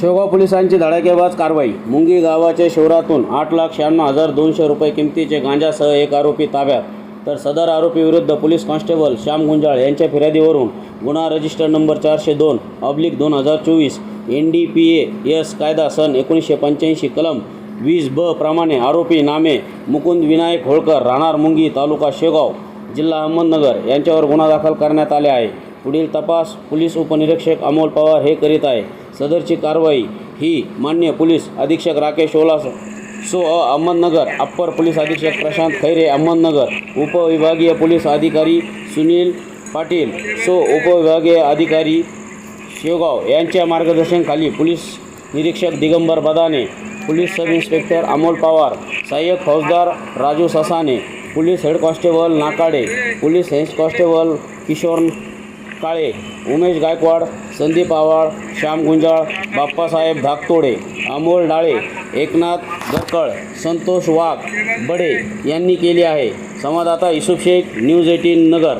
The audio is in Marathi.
शेवगाव पोलिसांची धडाकेबाज कारवाई. मुंगी गावाच्या शिवरातून आठ लाख शहाण्णव हजार दोनशे रुपये किमतीचे गांजासह एक आरोपी ताब्यात. तर सदर आरोपीविरुद्ध पोलीस कॉन्स्टेबल श्याम गुंजाळ यांच्या फिर्यादीवरून गुन्हा रजिस्टर नंबर चारशे दोन ऑब्लिक दोन हजार चोवीस N D P A S कायदा सन एकोणीसशे पंच्याऐंशी कलम वीस ब प्रमाणे आरोपी नामे मुकुंद विनायक होळकर राहणार मुंगी तालुका शेगाव जिल्हा अहमदनगर यांच्यावर गुन्हा दाखल करण्यात आले आहे. पुढील तपास पोलीस उपनिरीक्षक अमोल पवार हे करीत आहे. सदरची कारवाई ही मान्य पोलीस अधीक्षक राकेश ओलास सो अ अहमदनगर अप्पर पोलीस अधीक्षक प्रशांत खैरे अहमदनगर उपविभागीय पोलीस अधिकारी सुनील पाटील सो उपविभागीय अधिकारी शेवगाव यांच्या मार्गदर्शनाखाली पोलीस निरीक्षक Digambar Badane police sub inspector Amol Pawar सहाय्यक फौजदार Raju Sasane police head constable Nakade police head constable Kishore Kale Umesh Gaikwad Sandeep Awal Shyam Gunjal Bappasaheb Dhaktode Amol Dale Eknath Gakkal Santosh Wagh Bade यांनी केली आहे. संवाददाता युसुफ शेख न्यूज एटीन नगर.